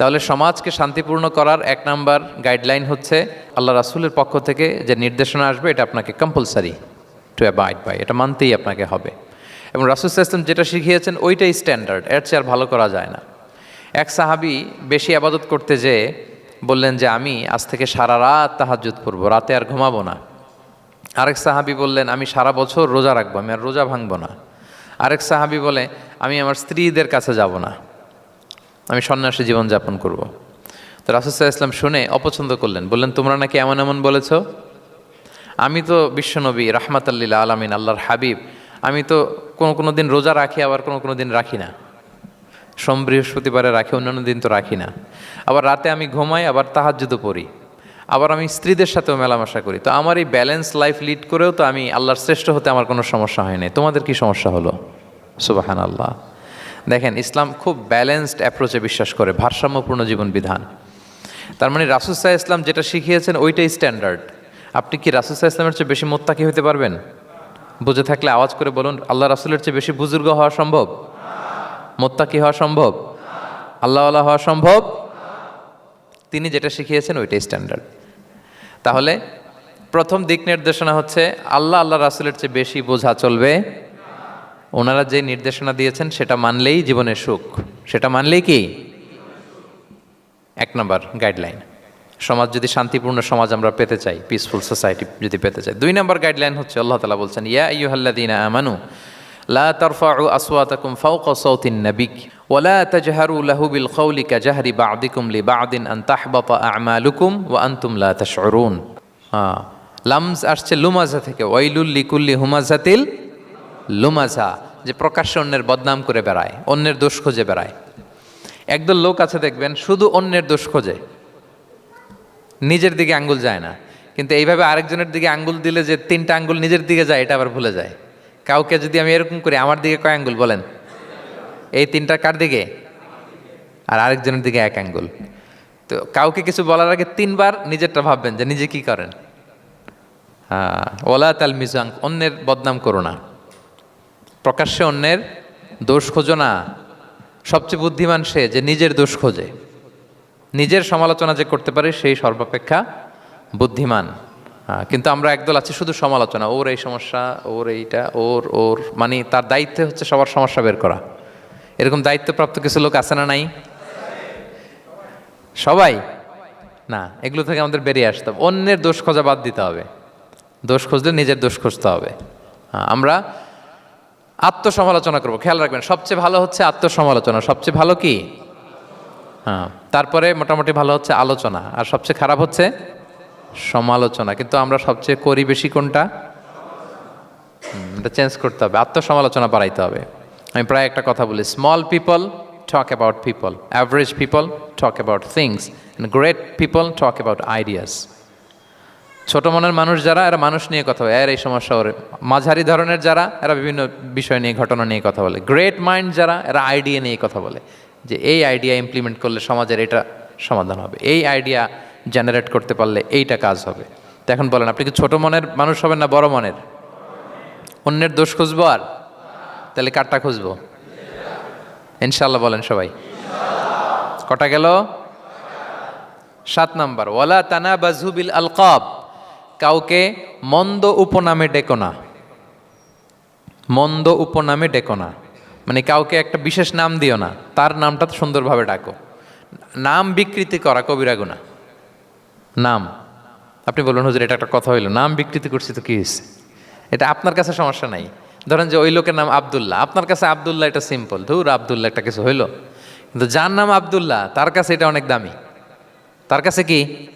তাহলে সমাজকে শান্তিপূর্ণ করার এক নাম্বার গাইডলাইন হচ্ছে আল্লাহ রাসুলের পক্ষ থেকে যে নির্দেশনা আসবে, এটা আপনাকে কম্পালসারি টু অ্যাবাইড বাই এটা মানতেই আপনাকে হবে। এবং রাসুল ইসলাম যেটা শিখিয়েছেন, ওইটাই স্ট্যান্ডার্ড এর চেয়ে আর ভালো করা যায় না। এক সাহাবি বেশি আবাদত করতে যেয়ে বললেন যে, আমি আজ থেকে সারা রাত তাহাজুদ করব রাতে আর ঘুমাবো না। আরেক সাহাবি বললেন, আমি সারা বছর রোজা রাখব, আমি আর রোজা ভাঙবো না। আরেক সাহাবি বলে, আমি আমার স্ত্রীদের কাছে যাব না। আমি সন্ন্যাসী জীবনযাপন করব। তো রাসুসাহ ইসলাম শুনে অপছন্দ করলেন, বললেন, তোমরা নাকি এমন এমন বলেছ? আমি তো বিশ্বনবী রাহমাত রাহমাতাল্লিল আলমিন, আল্লাহর হাবিব। আমি তো কোনো কোনো দিন রোজা রাখি, আবার কোনো কোনো দিন রাখি না। সোম বৃহস্পতিবারে রাখি, অন্যান্য দিন তো রাখি না। আবার রাতে আমি ঘুমাই, আবার তাহাজ্জুদও পড়ি। আবার আমি স্ত্রীদের সাথেও মেলামেশা করি। তো আমার এই ব্যালেন্স লাইফ লিড করেও তো আমি আল্লাহর শ্রেষ্ঠ হতে আমার কোনো সমস্যা হয় তোমাদের কি সমস্যা হলো? সুবাহান আল্লাহ দেখেন, ইসলাম খুব ব্যালেন্সড অ্যাপ্রোচে বিশ্বাস করে, ভারসাম্যপূর্ণ জীবন বিধান। তার মানে রাসুসাহ ইসলাম যেটা শিখিয়েছেন, ওইটাই স্ট্যান্ডার্ড আপনি কি রাসুসাহ ইসলামের চেয়ে বেশি মোত্তাকি হতে পারবেন? বুঝে থাকলে আওয়াজ করে বলুন, আল্লাহ রাসুলের চেয়ে বেশি বুজুর্গ হওয়া সম্ভব? মোত্তাকি হওয়া সম্ভব? আল্লাহওয়ালা হওয়া সম্ভব? তিনি যেটা শিখিয়েছেন, ওইটাই স্ট্যান্ডার্ড তাহলে প্রথম দিক নির্দেশনা হচ্ছে, আল্লাহ আল্লাহ রাসুলের চেয়ে বেশি বোঝা চলবে ওনারা যে নির্দেশনা দিয়েছেন, সেটা মানলেই জীবনের সুখ। সেটা মানলেই কি? এক নম্বর গাইডলাইন সমাজ যদি শান্তিপূর্ণ সমাজ আমরা পেতে চাই পিসফুল সোসাইটি যদি পেতে চাই। দুই নম্বর গাইডলাইন হচ্ছে, আল্লাহ তালা বলছেন, ইয়া ইয়ুহাল্লাদিনা আমানু, লা তারফাউ আসওয়াতাকুম ফাওকা সাউতিন নাবিক ওয়ালা তাজহারু লাহু বিল কওলি কাজহরি বা'দিকুম লিবা'দিন আন তাহবাতা আ'মালুকুম ওয়া আনতুম লা তাশউরুন। হ্যাঁ লামজ আসছে লুমাজা থেকে, ওয়াইলুল লিকুল্লি হুমাজাতিল লুমাজা, যে প্রকাশ্যে অন্যের বদনাম করে বেড়ায়, অন্যের দোষ খুঁজে বেড়ায়। একদল লোক আছে দেখবেন, শুধু অন্যের দোষ খোঁজে। নিজের দিকে আঙ্গুল যায় না। কিন্তু এইভাবে আরেকজনের দিকে আঙ্গুল দিলে যে তিনটা আঙ্গুল নিজের দিকে যায়, এটা আবার ভুলে যায়। কাউকে যদি আমি এরকম করি, আমার দিকে কয় আঙ্গুল বলেন? এই তিনটা কার দিকে? আর আরেকজনের দিকে এক আঙ্গুল। তো কাউকে কিছু বলার আগে তিনবার নিজেরটা ভাববেন যে নিজে কি করেন। হ্যাঁ ওলা তাল মিজাং অন্যের বদনাম করো না। প্রকাশ্যে অন্যের দোষ খোঁজো না। সবচেয়ে বুদ্ধিমান সে যে নিজের দোষ খোঁজে। নিজের সমালোচনা যে করতে পারে সেই সর্বাপেক্ষা বুদ্ধিমান। কিন্তু আমরা একদল আছি শুধু সমালোচনা। ওর এই সমস্যা, ওর এইটা, ওর ওর মানে তার দায়িত্বে হচ্ছে সবার সমস্যা বের করা। এরকম দায়িত্বপ্রাপ্ত কিছু লোক আছে না নাই? সবাই? না, এগুলো থেকে আমাদের বেরিয়ে আসতে হবে। অন্যের দোষ খোঁজা বাদ দিতে হবে। দোষ খুঁজলে নিজের দোষ খুঁজতে হবে। আমরা আত্মসমালোচনা করব। খেয়াল রাখবেন, সবচেয়ে ভালো হচ্ছে আত্মসমালোচনা, সবচেয়ে ভালো কি? হ্যাঁ তারপরে মোটামুটি ভালো হচ্ছে আলোচনা, আর সবচেয়ে খারাপ হচ্ছে সমালোচনা, কিন্তু আমরা সবচেয়ে করি বেশি কোনটা? এটা চেঞ্জ করতে হবে, আত্মসমালোচনা বাড়াইতে হবে। আমি প্রায় একটা কথা বলি small people talk about people average people talk about things great people talk about ideas ছোট মনের মানুষ যারা, এরা মানুষ নিয়ে কথা বলে, এর এই সমস্যা ওর। মাঝারি ধরনের যারা, এরা বিভিন্ন বিষয় নিয়ে, ঘটনা নিয়ে কথা বলে। গ্রেট মাইন্ড যারা, এরা আইডিয়া নিয়ে কথা বলে। যে এই আইডিয়া ইমপ্লিমেন্ট করলে সমাজের এটা সমাধান হবে। এই আইডিয়া জেনারেট করতে পারলে এইটা কাজ হবে। তো এখন বলেন, আপনি কি ছোট মনের মানুষ হবেন না বড় মনের? অন্যের দোষ খুঁজবো আর? তাহলে কারটা খুঁজবো? ইনশাল্লাহ বলেন সবাই। কটা গেল? সাত নাম্বার। ওয়ালা তানা বাজুবিল আলকাব। কাউকে মন্দ উপনামে ডেকো না। মন্দ উপনামে ডেকো না। মানে কাউকে একটা বিশেষ নাম দিও না। তার নামটা সুন্দরভাবে ডাকো। নাম বিকৃতি করা কবিরা গুণা। নাম। আপনি বলুন, হুজুর, এটা একটা কথা হইল। নাম বিকৃতি করছি তো কি হয়েছে এটা আপনার কাছে সমস্যা নাই। ধরেন যে ওই লোকের নাম আবদুল্লাহ। আপনার কাছে আবদুল্লাহ এটা সিম্পল ধুর, আবদুল্লাহ একটা কিছু হইল। কিন্তু যার নাম আবদুল্লাহ, তার কাছে এটা অনেক দামি। তার কাছে কি?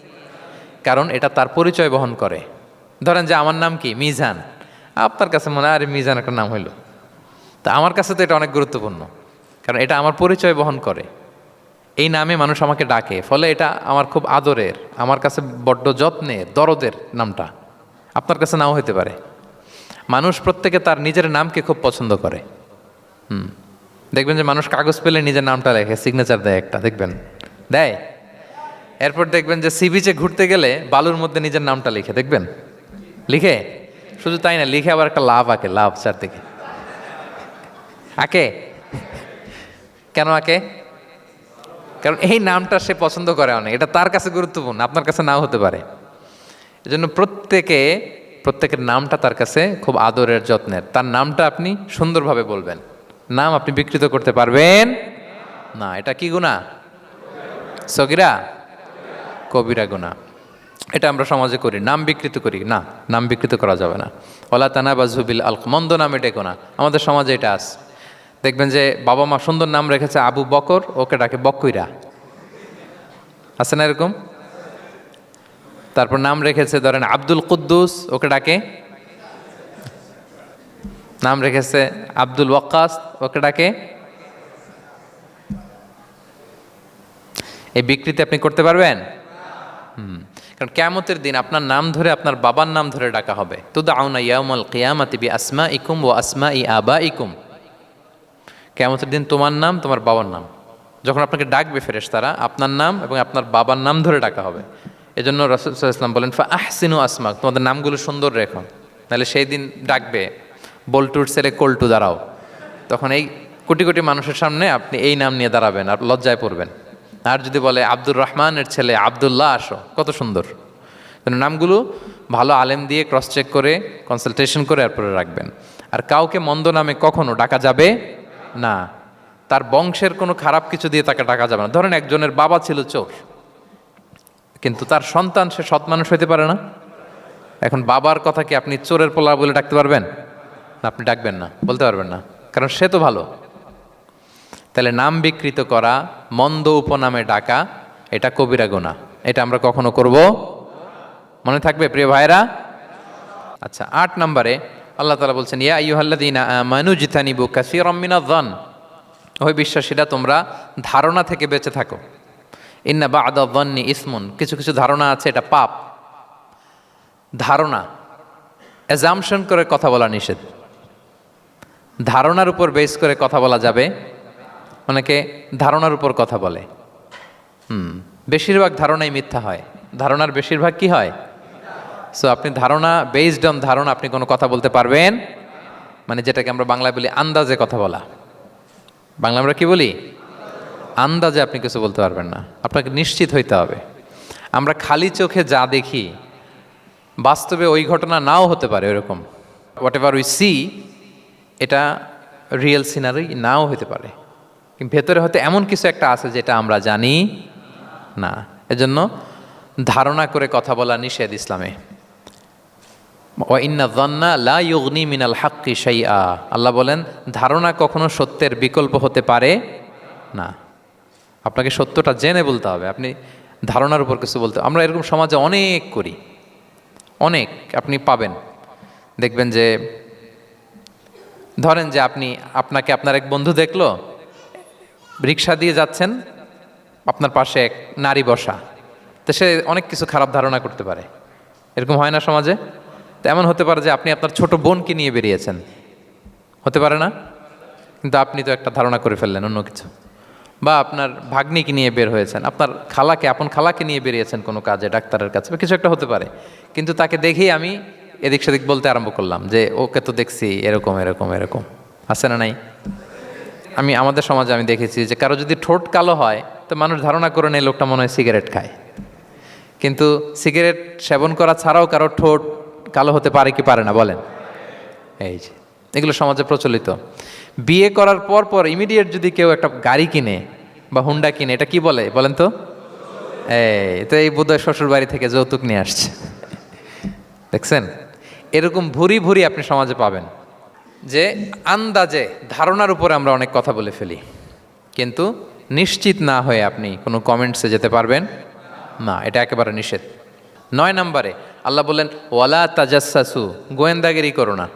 কারণ এটা তার পরিচয় বহন করে। ধরেন যে আমার নাম কি? মিজান। আপনার কাছে মনে হয়, আরে মিজান একটা নাম হইল। তা আমার কাছে তো এটা অনেক গুরুত্বপূর্ণ, কারণ এটা আমার পরিচয় বহন করে। এই নামে মানুষ আমাকে ডাকে, ফলে এটা আমার খুব আদরের, আমার কাছে বড্ড যত্নের, দরদের নামটা। আপনার কাছে নাও হতে পারে। মানুষ প্রত্যেকে তার নিজের নামকে খুব পছন্দ করে। হুম। দেখবেন যে মানুষ কাগজ পেলে নিজের নামটা লেখে সিগনেচার দেয় একটা, দেখবেন। দেয়? এরপর দেখবেন যে সি বিচে ঘুরতে গেলে বালুর মধ্যে নিজের নামটা লিখে, দেখবেন? লিখে? শুধু তাই না, লিখে আবার একটা লাভ আঁকে, লাভ চারদিকে। আঁকে? কেন আঁকে? কারণ এই নামটা সে পছন্দ করে অনেক, এটা তার কাছে গুরুত্বপূর্ণ, আপনার কাছে নাও হতে পারে। এজন্য প্রত্যেকে, প্রত্যেকের নামটা তার কাছে খুব আদরের যত্নের। তার নামটা আপনি সুন্দরভাবে বলবেন। নাম আপনি বিকৃত করতে পারবেন না। এটা কি গুণা সগিরা? কবিরা গুণা এটা আমরা সমাজে করি, নাম বিকৃত করি। না, নাম বিকৃত করা যাবে না। ওলা তানা বা জুবিল আল মন্দ নামে ডেকো না আমাদের সমাজে এটা আস দেখবেন যে বাবা মা সুন্দর নাম রেখেছে আবু বকর, ওকে ডাকে বকইরা। আছে না এরকম? তারপর নাম রেখেছে ধরেন আব্দুল কুদ্দুস, ওকে ডাকে। নাম রেখেছে আব্দুল ওয়াক্কাস, ওকে ডাকে। এই বিকৃতি আপনি করতে পারবেন? হুম। কারণ কেমতের দিন আপনার নাম ধরে আপনার বাবার নাম ধরে ডাকা হবে। তো দাউনা ইয়াউমাল কিয়ামাতি বি আসমা ইকুম ও আসমা ই আবা ইকুম কেমতের দিন তোমার নাম, তোমার বাবার নাম। যখন আপনাকে ডাকবে ফেরেশ তারা আপনার নাম এবং আপনার বাবার নাম ধরে ডাকা হবে। এজন্য রসুল ইসলাম বলেন ফা আহসিনু আসমা তোমাদের নামগুলো সুন্দর রেখো। নাহলে সেই দিন ডাকবে, বল্টুর ছেলে কল্টু, দাঁড়াও। তখন এই কোটি কোটি মানুষের সামনে আপনি এই নাম নিয়ে দাঁড়াবেন আর লজ্জায় পড়বেন। আর যদি বলে, আব্দুর রহমানের ছেলে, আবদুল্লাহ, আসো। কত সুন্দর। নামগুলো ভালো আলেম দিয়ে ক্রস চেক করে কনসালটেশন করে এরপরে রাখবেন। আর কাউকে মন্দ নামে কখনো ডাকা যাবে না। তার বংশের কোনো খারাপ কিছু দিয়ে তাকে ডাকা যাবে না। ধরেন একজনের বাবা ছিল চোর, কিন্তু তার সন্তান সে সৎ মানুষ হইতে পারে না। এখন বাবার কথা কি আপনি চোরের পোলা বলে ডাকতে পারবেন? আপনি ডাকবেন না, বলতে পারবেন না। কারণ সে তো ভালো। তাহলে নাম বিকৃত করা, মন্দ উপনামে ডাকা, এটা কবিরা গোনা এটা আমরা কখনো করব? মনে থাকবে প্রিয় ভাইরা আচ্ছা আট নম্বরে আল্লাহ তালা বলছেন, ইয়া আইয়ুহাল্লাদিনা আমানু জিতানিবু কাসীরাম মিনায-যন ওই বিশ্বাসীরা, তোমরা ধারণা থেকে বেঁচে থাকো। ইন্না বা'দা যন্নি ইসমুন। কিছু কিছু ধারণা আছে, এটা পাপ। ধারণা অ্যাজামশন করে কথা বলা নিষেধ। ধারণার উপর বেস করে কথা বলা যাবে। অনেকে ধারণার উপর কথা বলে। হুম, বেশিরভাগ ধারণাই মিথ্যা হয়। ধারণার বেশিরভাগ কি হয়? সো আপনি ধারণা বেসড অন ধারণা, আপনি কোনো কথা বলতে পারবেন? মানে যেটাকে আমরা বাংলায় বলি আন্দাজে কথা বলা। বাংলা আমরা কি বলি? আন্দাজে আপনি কিছু বলতে পারবেন না। আপনাকে নিশ্চিত হইতে হবে। আমরা খালি চোখে যা দেখি, বাস্তবে ওই ঘটনা নাও হতে পারে ওরকম হোয়াট এভার উই সি এটা রিয়েল সিনারি নাও হতে পারে। ভেতরে হয়তো এমন কিছু একটা আছে যেটা আমরা জানি না। এজন্য ধারণা করে কথা বলা নিষেধ ইসলামে। দন্না লা মিনাল হাক্কি শাইআ। আল্লাহ বলেন, ধারণা কখনো সত্যের বিকল্প হতে পারে না। আপনাকে সত্যটা জেনে বলতে হবে। আপনি ধারণার উপর কিছু বলতে আমরা এরকম সমাজে অনেক করি। অনেক, আপনি পাবেন। দেখবেন যে, ধরেন যে আপনি আপনাকে আপনার এক বন্ধু দেখল রিক্সা দিয়ে যাচ্ছেন, আপনার পাশে এক নারী বসা। তো সে অনেক কিছু খারাপ ধারণা করতে পারে। এরকম হয় না সমাজে? তো এমন হতে পারে যে আপনি আপনার ছোট বোনকে নিয়ে বেরিয়েছেন। হতে পারে না? কিন্তু আপনি তো একটা ধারণা করে ফেললেন, অন্য কিছু। বা আপনার ভাগ্নিকে নিয়ে বের হয়েছেন। আপনার খালাকে, আপন খালাকে নিয়ে বেরিয়েছেন কোনো কাজে, ডাক্তারের কাছে, বা কিছু একটা হতে পারে। কিন্তু তাকে দেখেই আমি এদিক সেদিক বলতে আরম্ভ করলাম যে, ওকে তো দেখছি, এরকম এরকম এরকম। আছে না নাই? আমি, আমাদের সমাজে আমি দেখেছি যে কারও যদি ঠোঁট কালো হয়, তো মানুষ ধারণা করে নেই লোকটা মনে হয় সিগারেট খায়। কিন্তু সিগারেট সেবন করা ছাড়াও কারও ঠোঁট কালো হতে পারে কি পারে না, বলেন। এই যে, এগুলো সমাজে প্রচলিত। বিয়ে করার পর পর ইমিডিয়েট যদি কেউ একটা গাড়ি কিনে বা হুন্ডা কিনে, এটা কি বলে, বলেন তো? এই তো এই বোধহয় শ্বশুর বাড়ি থেকে যৌতুক নিয়ে আসছে। দেখছেন? এরকম ভুরি ভুরি আপনি সমাজে পাবেন। যে আন্দাজে, ধারণার উপরে আমরা অনেক কথা বলে ফেলি। কিন্তু নিশ্চিত না হয়ে আপনি কোনো কমেন্টসে যেতে পারবেন? না, এটা একেবারে নিষেধ। নয় নম্বরে, আল্লাহ বললেন, ওয়ালা তাজাসু গোয়েন্দাগিরি করো না।